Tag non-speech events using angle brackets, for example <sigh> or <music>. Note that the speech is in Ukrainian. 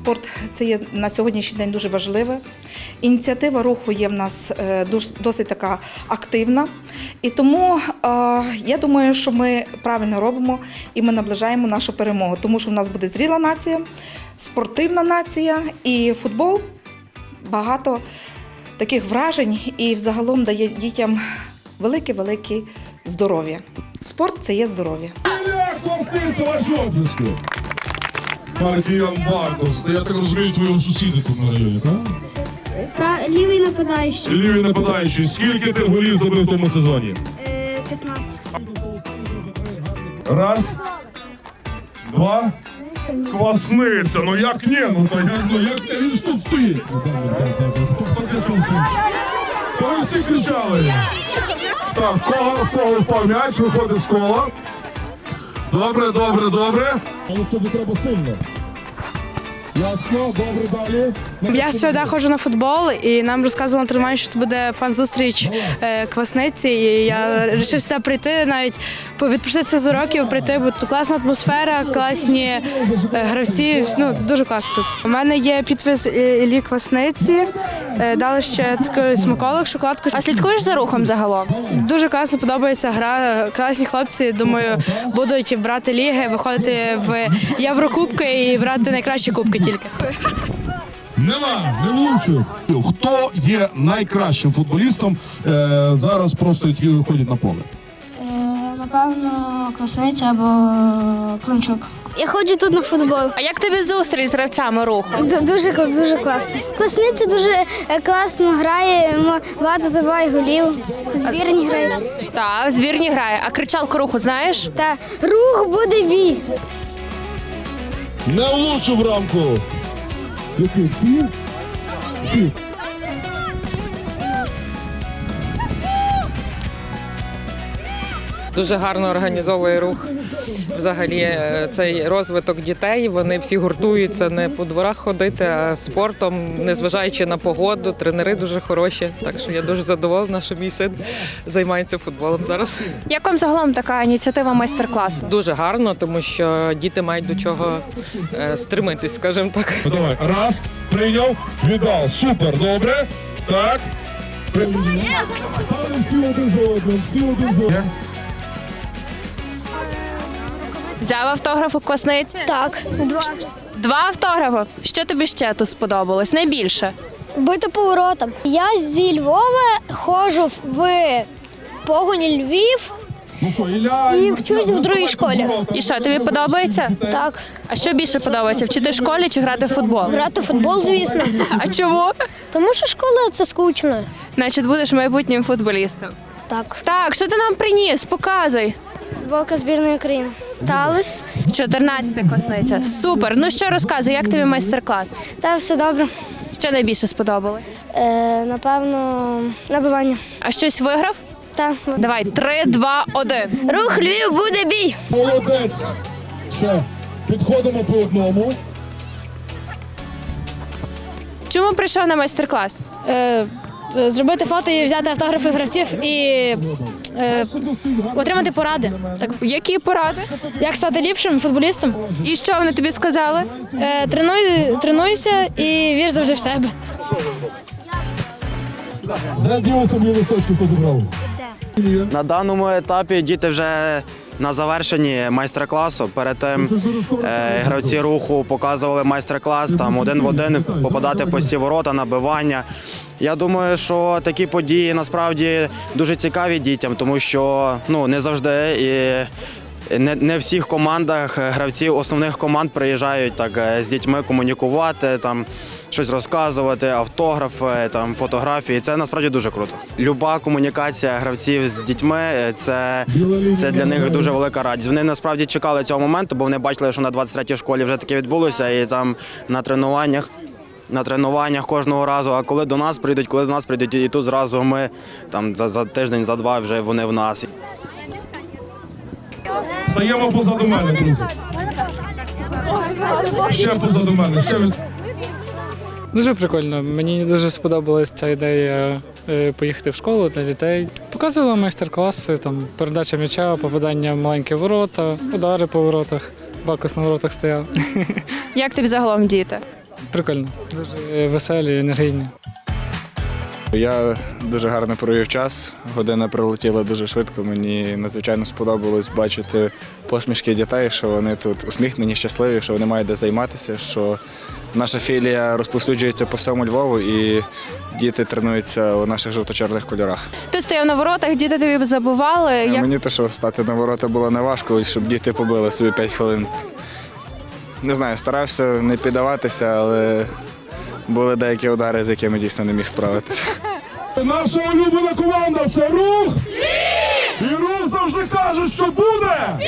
спорт це є на сьогоднішній день дуже важливе. Ініціатива руху є в нас е, досить така активна. І тому е, я думаю, що ми правильно робимо і ми наближаємо нашу перемогу, тому що в нас буде зріла нація, спортивна нація і футбол багато таких вражень і взагалом дає дітям велике-велике здоров'я. Спорт це є здоров'я. Партіян Баркос. Я так розумію, твої сусіди тут на районі, так? Пра- Лівий нападаючий. Лівий нападаючий. Скільки ти голів забив в тому сезоні? Е, 15. Раз. Два. Квасниця. Ну як ні? Ну то як, ну як ти він ж тут стоїть? То ви всі кричали. Так, в кого, в кого впав м'яч, виходить з кола. Добре, добре, добре. Але тобі треба сильно. Ясно, добре, далі. Я сюди ходжу на футбол, і нам розказували на тренуванні, що тут буде фан-зустріч е, квасниці. І я вирішив сюди прийти, навіть відпроситися з уроків, прийти, бо тут класна атмосфера, класні е, гравці. Ну дуже класно тут. У мене є підпис е, Іллі Квасниці. Дали ще такий смаколик, шоколадку. А слідкуєш за рухом загалом? Дуже класно подобається гра. Класні хлопці. Думаю, будуть брати ліги, виходити в Єврокубки і брати найкращі кубки тільки. Нема, не влучив. Хто є найкращим футболістом е, зараз просто які виходять на поле? Напевно, Квасниця або Климчук. Я ходжу тут на футбол. А як тобі зустріч з гравцями руху? Дуже дуже класно. Квасниця дуже е, класно грає, багато забиває голів. У збірні грає. Так, в збірні грає. А кричалку руху знаєш? Та рух буде бій. Не влучив в рамку. Eu cresci. Sim. Дуже гарно організовує рух. Взагалі, е, цей розвиток дітей. Вони всі гуртуються не по дворах ходити, а спортом, незважаючи на погоду. Тренери дуже хороші. Так що я дуже задоволена, що мій син займається футболом зараз. Як вам загалом така ініціатива майстер-класу? Дуже гарно, тому що діти мають до чого е, стремитись, скажімо так. Давай. Раз, прийняв, віддав. Супер, добре. Так. При- Стали всі один за одним, всі один за одним. Взяв автограф у квасниці? Так, два. Два автографи. Що тобі ще тут сподобалось? Найбільше? Бити поворотом. Я зі Львова ходжу в погоні Львів. Ну. І вчусь в другій школі. І що, тобі подобається? Так, А що більше подобається? Вчити в школі чи грати в футбол? грати в футбол, звісно. А чому? Тому що школа це скучно. Значить, будеш майбутнім футболістом. Так. Так, що ти нам приніс? Показуй. Футболка збірної України. Талис. 14 квасниця. Супер. Ну що розказуй, як тобі майстер-клас? Та все добре. Що найбільше сподобалось? Е, напевно, набивання. А щось виграв? Та. Давай, три, два, один. Рух Львів буде бій. Молодець. Все. Підходимо по одному. Чому прийшов на майстер-клас? е, зробити фото і взяти автографи гравців і е, отримати поради. Так, Які поради? як стати ліпшим футболістом? І що вони тобі сказали? Е, тренуй, тренуйся і вір завжди в себе. Де ділося собі листочки позабрав? На даному етапі діти вже на завершенні майстер-класу. Перед тим е, гравці руху показували майстер-клас там один в один попадати по ці ворота, набивання. Я думаю, що такі події насправді дуже цікаві дітям, тому що ну не завжди і. Не, не всіх командах гравці основних команд приїжджають так е, з дітьми комунікувати, там щось розказувати, автографи, там фотографії. Це насправді дуже круто. Люба комунікація гравців з дітьми е, це, це для них дуже велика радість. Вони насправді чекали цього моменту, бо вони бачили, що на 23-й школі вже таке відбулося, і там на тренуваннях. На тренуваннях кожного разу, а коли до нас прийдуть, коли до нас прийдуть, і тут зразу ми там за, за тиждень, за два вже вони в нас. Стаємо позаду мене, друзі. Ще позаду мене. Ще. Дуже прикольно. Мені дуже сподобалась ця ідея е, поїхати в школу для дітей. Показували майстер-класи, там передача м'яча, попадання в маленькі ворота, удари по воротах. Бакус на воротах стояв. Як тобі загалом діти? Прикольно. Дуже веселі, енергійні. Я дуже гарно провів час. Година пролетіла дуже швидко. Мені надзвичайно сподобалось бачити посмішки дітей, що вони тут усміхнені, щасливі, що вони мають де займатися, що наша філія розповсюджується по всьому Львову і діти тренуються у наших жовто-чорних кольорах. Ти стояв на воротах, діти тобі забували. Як Мені то, що стати на ворота було не важко, щоб діти побили собі 5 хвилин. Не знаю, старався не піддаватися, але були деякі удари, з якими дійсно не міг справитися. <laughs> Наша улюблена команда це рух! І рух завжди каже, що буде!